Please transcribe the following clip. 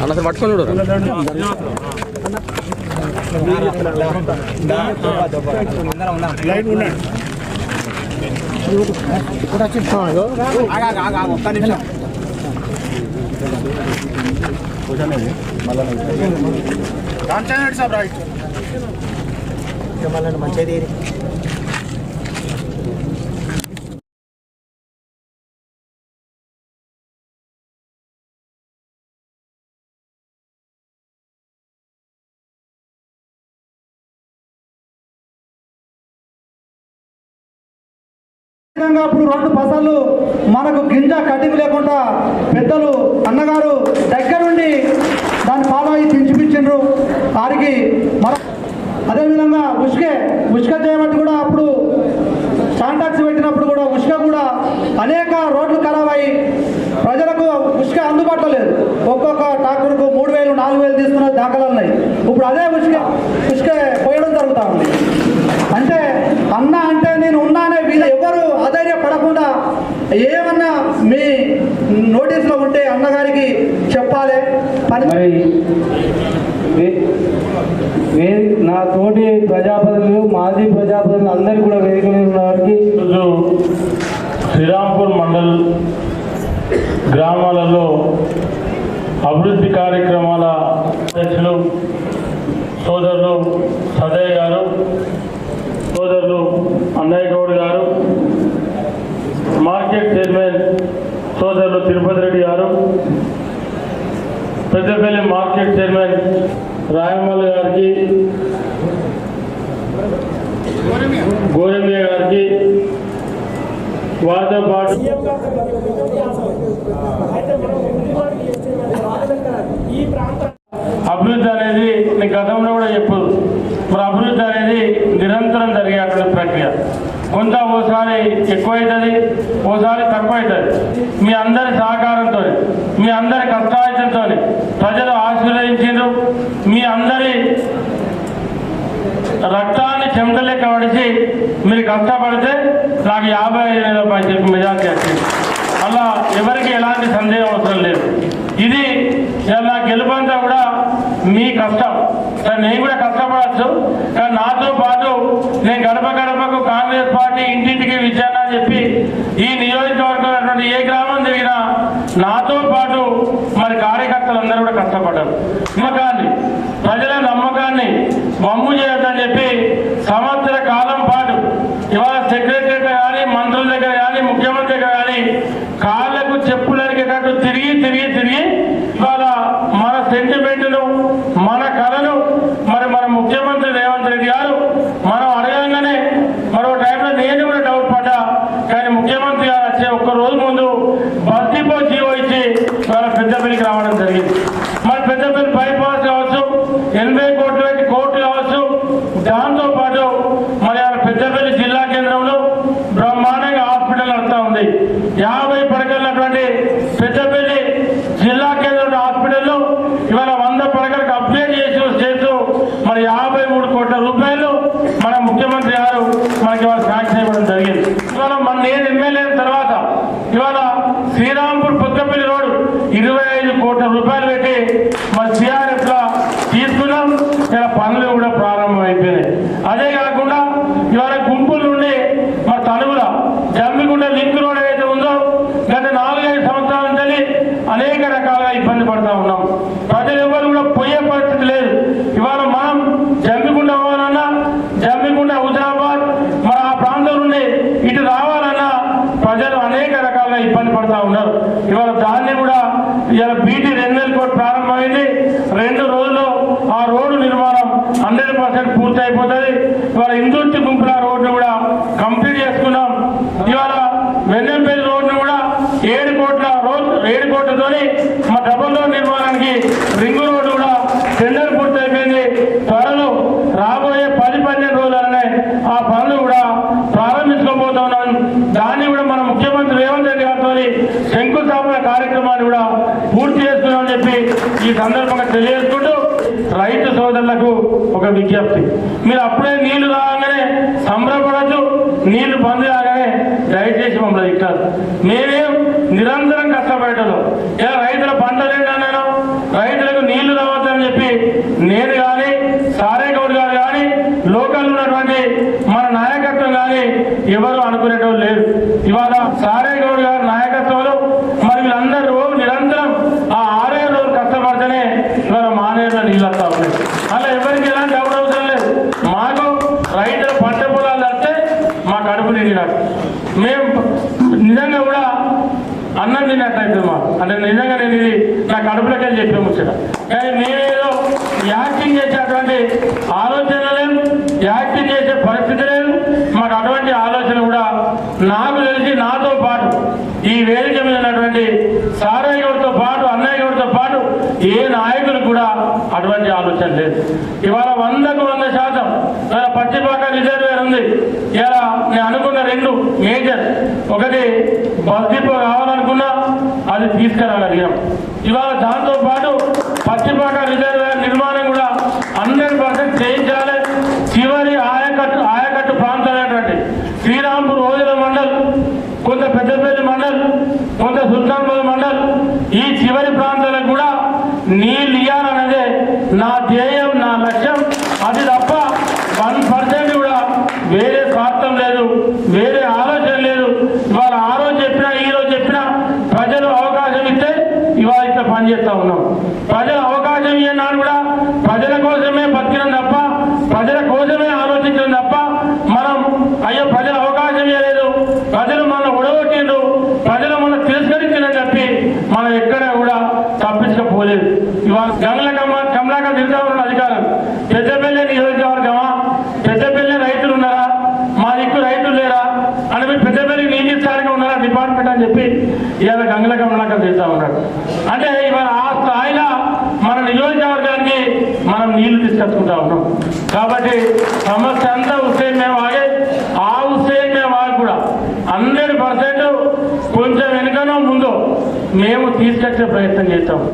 అన్న సార్ పట్టుకొని చూడరు విధంగా అప్పుడు రెండు పసలు మనకు గింజ కటింగ్ లేకుండా పెద్దలు అన్నగారు దగ్గరుండి దాన్ని ఫాలో అయ్యి తినిపించిండ్రు వారికి మన అదేవిధంగా ఉష్కే ఉష్క చేయబట్టి కూడా అప్పుడు కాంటాక్ట్స్ పెట్టినప్పుడు కూడా ఉష్క కూడా అనేక రోడ్లు ఖరాబ్ అయ్యి ప్రజలకు ఉష్క అందుబాటులో లేదు. ఒక్కొక్క ట్రాక్టర్కు మూడు వేలు నాలుగు వేలు తీసుకున్న దాఖలు ఉన్నాయి. ఇప్పుడు అదే ఉష్క ఉష్క పోయడం జరుగుతూ ఉంది అంటే అన్న అంటే నేను ఉన్నా అనే వీళ్ళు ఎవరు అధైర్యపడకుండా ఏమన్నా మీ నోటీసులో ఉంటే అన్నగారికి చెప్పాలి? పని మరి నా తోటి ప్రజాప్రతినిధులు మాజీ ప్రజాప్రతినిధులు అందరికీ కూడా వేదిక మీద ఉన్న వారికి ఈరోజు శ్రీరాంపూర్ మండల్ గ్రామాలలో అభివృద్ధి కార్యక్రమాల అధ్యక్షులు సోదరులు సదయ్య గారు సోదరులు అన్నయ్య గౌడ్ గారు మార్కెట్ చైర్మన్ సోదరులు తిరుపతి రెడ్డి గారు పెద్దపల్లి మార్కెట్ చైర్మన్ రాయమల్లి గారికి గోరమ్య గారికి వారితో పాటు అభివృద్ధి అనేది గతంలో కూడా చెప్పదు మరి అభివృద్ధి అనేది నిరంతరం జరిగేటువంటి ప్రక్రియ. కొంత ఓసారి ఎక్కువ అవుతుంది ఓసారి తక్కువ అవుతుంది మీ అందరి సహకారంతో మీ అందరి కష్టాయుతంతో ప్రజలు ఆశీర్వదించారు మీ అందరి రక్తాన్ని చెమట లెక్క పడిచి మీరు కష్టపడితే నాకు యాభై ఐదు వేల పైసలకు మెజార్టీ వచ్చింది అలా ఎవరికి ఎలాంటి సందేహం అవసరం లేదు ఇది ఇలా నా గెలుపంతా కూడా మీ కష్టం కానీ నేను కూడా కష్టపడచ్చు కానీ నాతో పాటు నేను గడప గడపకు కాంగ్రెస్ పార్టీ ఇంటింటికి విచారణ అని చెప్పి ఈ నియోజకవర్గంలో ఏ గ్రామం తిరిగినా నాతో పాటు మరి కార్యకర్తలందరూ కూడా కష్టపడ్డారు. నమ్మకాన్ని ప్రజల నమ్మకాన్ని వమ్ము చేయొద్దని చెప్పి సంవత్సర కాలం పాటు ఇవాళ సెక్రటరీ కానీ మంత్రుల దగ్గర కానీ ముఖ్యమంత్రి దగ్గర కానీ కాళ్ళకు చెప్పులు అరిగేటట్టు తిరిగి తిరిగి తిరిగి ఇవాళ మన సెంటిమెంట్ మన కళను మరి మన ముఖ్యమంత్రి రేవంత్ రెడ్డి గారు మనం అడగంగానే మరో టైంలో నేను కూడా డౌట్ పడ్డా కానీ ముఖ్యమంత్రి గారు వచ్చే ఒక్క రోజు ముందు బస్తీపో జీవో ఇచ్చి వాళ్ళ పెద్దపల్లికి రావడం జరిగింది మరి పెద్దపల్లి బైపాస్ కావచ్చు ఎనభై కోట్లు పెట్టి కోర్టు కావచ్చు దాంతో పాటు మరి ఆ పెద్దపల్లి జిల్లా కేంద్రంలో బ్రహ్మాండంగా హాస్పిటల్ నడుస్తూ ఉంది యాభై పడకలున్నటువంటి పెద్దపల్లి జిల్లా కేంద్రం హాస్పిటల్లో ఇవాళ వంద పడకలకు అప్గ్రేడ్ చేసి చేస్తూ మరి యాభై మూడు కోట్ల రూపాయలు మన ముఖ్యమంత్రి గారు మనకి ఇవాళ శాంక్షన్ ఇవ్వడం జరిగింది ఇవాళ మన నేను ఎమ్మెల్యే అయిన తర్వాత ఇవాళ శ్రీరాంపూర్ పుత్తపల్లి రోడ్ ఇరవై ఐదు కోట్ల రూపాయలు పెట్టి మన సిఆర్ లా తీసుకున్నాం ఇలా పనులు కూడా ప్రారంభం అయిపోయినాయి అదే కాకుండా ఇవాళ గుంపుల నుండి మన తనువుల జమ్మిగుండ లింక్ రోడ్ ఏదైతే ఉందో గత నాలుగైదు సంవత్సరాల నుంచి అనేక రకాలుగా ఇబ్బంది పడతా ఉన్నాం ప్రజలు ఎవరు కూడా పోయే పరిస్థితి లేదు ఇవాళ మనం జమ్మిగుండ పోవాలన్నా జమ్మిగుండ హుజరాబాద్ మన ఆ ప్రాంతం నుండి ఇటు రావాలన్నా ప్రజలు అనేక రకాలుగా ఇబ్బంది పడతా ఉన్నారు ఇవాళ దాన్ని కూడా ఇవాళ బీటీ రెండు వేల కోట్లు ప్రారంభమైంది రెండు రోజుల్లో ఆ రోడ్డు నిర్మాణం హండ్రెడ్ పర్సెంట్ పూర్తి అయిపోతుంది ఇవాళ ఇందుర్తి గుంపుల రోడ్డు కూడా కంప్లీట్ చేసుకున్నాం ఇవాళ వెన్నెంపల్లి రోడ్డు కూడా ఏడు కోట్ల రోడ్ ఏడు కోట్లతోని మా డబుల్ రోడ్ నిర్మాణానికి రింగు రోడ్డు కూడా టెండర్ పూర్తి అయిపోయింది త్వరలో రాబోయే పది పన్నెండు రోజులనే ఆ పనులు కూడా ప్రారంభించుకోబోతున్నాం. దాన్ని కూడా మన ముఖ్యమంత్రి రేవంత్ రెడ్డి గారితో శంకుస్థాపన కార్యక్రమాన్ని కూడా పూర్తి చేస్తున్నామని చెప్పి ఈ సందర్భంగా తెలియజేసుకుంటూ రైతు సోదరులకు ఒక విజ్ఞప్తి. మీరు అప్పుడే నీళ్ళు రాగానే సంబరపడద్దు నీళ్ళు బంద్ కాగానే దయచేసి మమ్మల్ని ఇస్తారు మేమేం నిరంతరం కష్టపడేటోళ్ళు. ఇలా రైతుల పంటలు ఏంటన్నాను రైతులకు నీళ్ళు రావద్దని చెప్పి నేను కానీ సారే గౌడ్ గారు కానీ లోకల్ ఉన్నటువంటి మన నాయకత్వం కానీ ఎవరు అనుకునేటోళ్ళు లేరు ఇవాళ సారే గౌడ్ గారి నాయకత్వంలో మరి వీళ్ళందరూ నిరంతరం ఆ ఆరే రోజులు కష్టపడితేనే ఇవాళ మానేరులో నీళ్ళు వస్తా ఉన్నాయి అలా ఎవరికి ఎలాంటి డౌట్ అవసరం లేదు మాకు రైతుల పంట పొలాలు వస్తే మా కడుపు నిండినట్టు మేము నిజంగా కూడా అన్నం తిన్నట్టయితే మా అంటే నిజంగా నేను ఇది నా కడుపులోకి వెళ్ళి చెప్పే ముచ్చట. కానీ నేనేదో యాక్టింగ్ చేసేటువంటి ఆలోచన లేదు యాక్టింగ్ చేసే పరిస్థితి లేదు. మాకు అటువంటి ఆలోచన కూడా నాకు తెలిసి నాతో పాటు ఈ వేదిక మీద ఉన్నటువంటి సారయ్య గౌడ్తో పాటు అన్నయ్య గౌడ్తో పాటు ఏ నాయకులు కూడా అటువంటి ఆలోచన లేదు. ఇవాళ వందకు వంద శాతం ఇవాళ పచ్చిపాక రిజర్వేర్ ఉంది. ఇలా నేను అనుకున్న రెండు మేజర్. ఒకటి బస్ డిపో కావాలి అది తీసుకురాగలిగాం. ఇవాళ దాంతో పాటు పచ్చిపాక రిజర్వేర్ నిర్మాణం కూడా హండ్రెడ్ పర్సెంట్ చేయించాలి. చివరి ఆయకట్టు ఆయకట్టు ప్రాంతమైనటువంటి శ్రీరామ్ మండల్ కొంత పెద్దపల్లి మండల్ కొంత సుల్తాన్పూర్ మండల్ ఈ చివరి ప్రాంతాలకు కూడా నీళ్ళు ఇవ్వాలన్నదే నా ధ్యేయం నా లక్ష్యం అది తప్ప వన్ పర్సెంట్ కూడా వేరే స్వార్థం లేదు వేరే ఆలోచన లేదు ఇవాళ ఆ రోజు చెప్పినా ఈ రోజు చెప్పినా ప్రజలు అవకాశం ఇస్తే ఇవాళ ఇట్లా పనిచేస్తా ఉన్నాం ప్రజలు అవకాశం ఇవ్వనాడు కూడా ప్రజల కోసమే బతికినం తప్ప ప్రజల కోసమే ఆలోచించడం తప్ప మనం అయ్యో ప్రజలు అవకాశం ఇవ్వలేదు ప్రజలు మనం ఉడగొట్టిండ్రు ప్రజలు మనం తిరస్కరించని చెప్పి మనం ఎక్కడ కూడా తప్పించకపోలేదు ఇవాళ గంగల కమ్మ కమలాక తిరుగుతా ఉన్న అధికారం పెద్దపల్లి నియోజకవర్గమా పెద్దపల్లి రైతులు ఉన్నారా మా దిక్కు రైతులు లేరా అని మీరు పెద్దపల్లి నీళ్ళు ఇస్తానికి ఉన్నారా డిపార్ట్మెంట్ అని చెప్పి ఇవాళ గంగల కమలాక తిరుగుతా ఉన్నాడు అంటే ఇవాళ ఆ స్థాయిలో మన నియోజకవర్గానికి మనం నీళ్ళు తీసుకొచ్చుకుంటా ఉన్నాం. కాబట్టి సమస్య అంతా హుస్సేన్ మేము ఆగే ఆ హుస్సేన్ మేము ఆగి కూడా. హండ్రెడ్ పర్సెంట్ కొంచెం వెనుకనో ముందో మేము తీసుకొచ్చే ప్రయత్నం చేస్తాం.